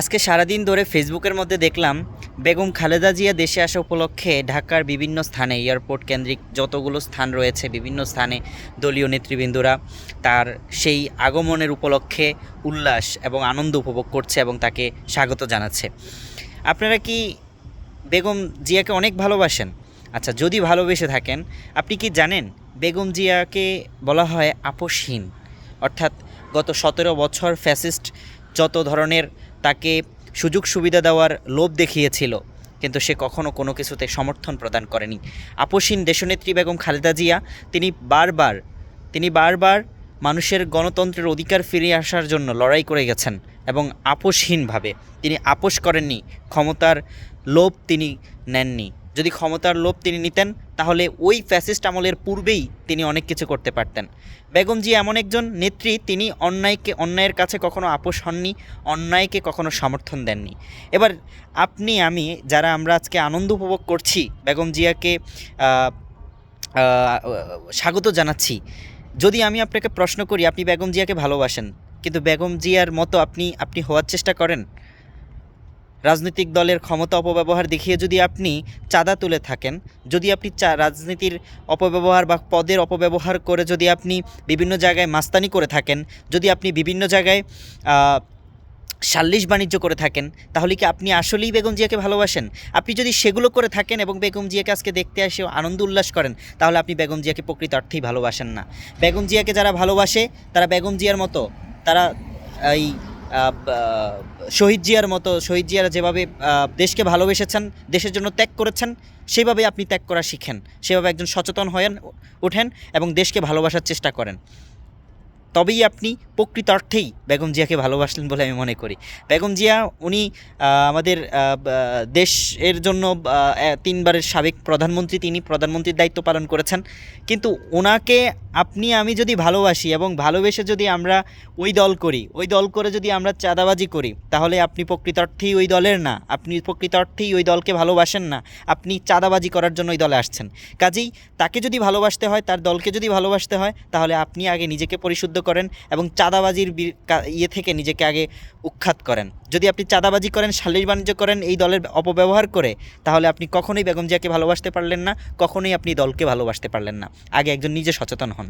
আজকে সারাদিন ধরে ফেসবুকের মধ্যে দেখলাম, বেগম খালেদা জিয়া দেশে আসা উপলক্ষে ঢাকার বিভিন্ন স্থানে, এয়ারপোর্ট কেন্দ্রিক যতগুলো স্থান রয়েছে, বিভিন্ন স্থানে দলীয় নেতৃবৃন্দরা তার সেই আগমনের উপলক্ষে উল্লাস এবং আনন্দ উপভোগ করছে এবং তাকে স্বাগত জানাচ্ছে। আপনারা কি বেগম জিয়াকে অনেক ভালোবাসেন? আচ্ছা যদি ভালোবেসে থাকেন, আপনি কি জানেন বেগম জিয়াকে বলা হয় আপোষহীন? অর্থাৎ গত সতেরো বছর ফ্যাসিস্ট যত ধরনের তাকে সুযোগ সুবিধা দেওয়ার লোভ দেখিয়েছিল, কিন্তু সে কখনো কোনো কিছুতে সমর্থন প্রদান করেনি। আপোষহীন দেশনেত্রী বেগম খালেদা জিয়া, তিনি বারবার তিনি বারবার মানুষের গণতন্ত্রের অধিকার ফিরিয়ে আসার জন্য লড়াই করে গেছেন এবং আপোষহীনভাবে তিনি আপোষ করেননি, ক্ষমতার লোভ তিনি নেননি। যদি ক্ষমতার লোভ তিনি নিতেন তাহলে ওই ফ্যাসিস্ট আমলের পূর্বেই তিনি অনেক কিছু করতে পারতেন। বেগম জি এমন একজন নেত্রী, তিনি অন্যায়কে, অন্যায়ের কাছে কখনো আপোষ হননি, অন্যায়কে কখনো সমর্থন দেননি। এবার আপনি, আমি, যারা আমরা আজকে আনন্দ উপভোগ করছি, বেগম জিয়াকে স্বাগত জানাচ্ছি। যদি আমি আপনাকে প্রশ্ন করি, আপনি বেগম জিয়াকে ভালোবাসেন, কিন্তু বেগম জিয়ার মতো আপনি আপনি হওয়ার চেষ্টা করেন? রাজনৈতিক দলের ক্ষমতা অপব্যবহার দেখিয়ে যদি আপনি চাঁদা তুলে থাকেন, যদি আপনি চা, রাজনীতির অপব্যবহার বা পদের অপব্যবহার করে যদি আপনি বিভিন্ন জায়গায় মাস্তানি করে থাকেন, যদি আপনি বিভিন্ন জায়গায় সাল্লিশ বাণিজ্য করে থাকেন, তাহলে কি আপনি আসলেই বেগম জিয়াকে ভালোবাসেন? আপনি যদি সেগুলো করে থাকেন এবং বেগম জিয়াকে আজকে দেখতে এসে আনন্দ উল্লাস করেন, তাহলে আপনি বেগম জিয়াকে প্রকৃত অর্থেই ভালোবাসেন না। বেগম জিয়াকে যারা ভালোবাসে, তারা বেগম জিয়ার মতো, তারা, এই শহীদ জিয়ার মতো, শহীদ জিয়ারা যেভাবে দেশকে ভালোবেসেছেন, দেশের জন্য ত্যাগ করেছেন, সেভাবে আপনি ত্যাগ করা শিখেন। সেভাবে একজন সচেতন হয়েন, ওঠেন এবং দেশকে ভালোবাসার চেষ্টা করেন। তবেই আপনি প্রকৃত অর্থেই বেগম জিয়াকে ভালোবাসলেন বলে আমি মনে করি। বেগম জিয়া, উনি আমাদের দেশের জন্য তিনবারের সাবেক প্রধানমন্ত্রী, তিনি প্রধানমন্ত্রীর দায়িত্ব পালন করেছেন। কিন্তু ওনাকে আপনি, আমি যদি ভালোবাসি এবং ভালোবেসে যদি আমরা ওই দল করি, ওই দল করে যদি আমরা চাঁদাবাজি করি, তাহলে আপনি প্রকৃত অর্থেই ওই দলের না। আপনি প্রকৃত অর্থেই ওই দলকে ভালোবাসেন না। আপনি চাঁদাবাজি করার জন্য ওই দলে আসছেন। কাজেই তাকে যদি ভালোবাসতে হয়, তার দলকে যদি ভালোবাসতে হয়, তাহলে আপনি আগে নিজেকে পরিশুদ্ধ করেন এবং চাঁদাবাজির ইয়ে থেকে নিজেকে আগে উৎখাত করেন। যদি আপনি চাঁদাবাজি করেন, সালিশ বাণিজ্য করেন, এই দলের অপব্যবহার করে, তাহলে আপনি কখনোই বেগম জিয়াকে ভালোবাসতে পারলেন না, কখনোই আপনি দলকে ভালোবাসতে পারলেন না। আগে একজন নিজে সচেতন হন।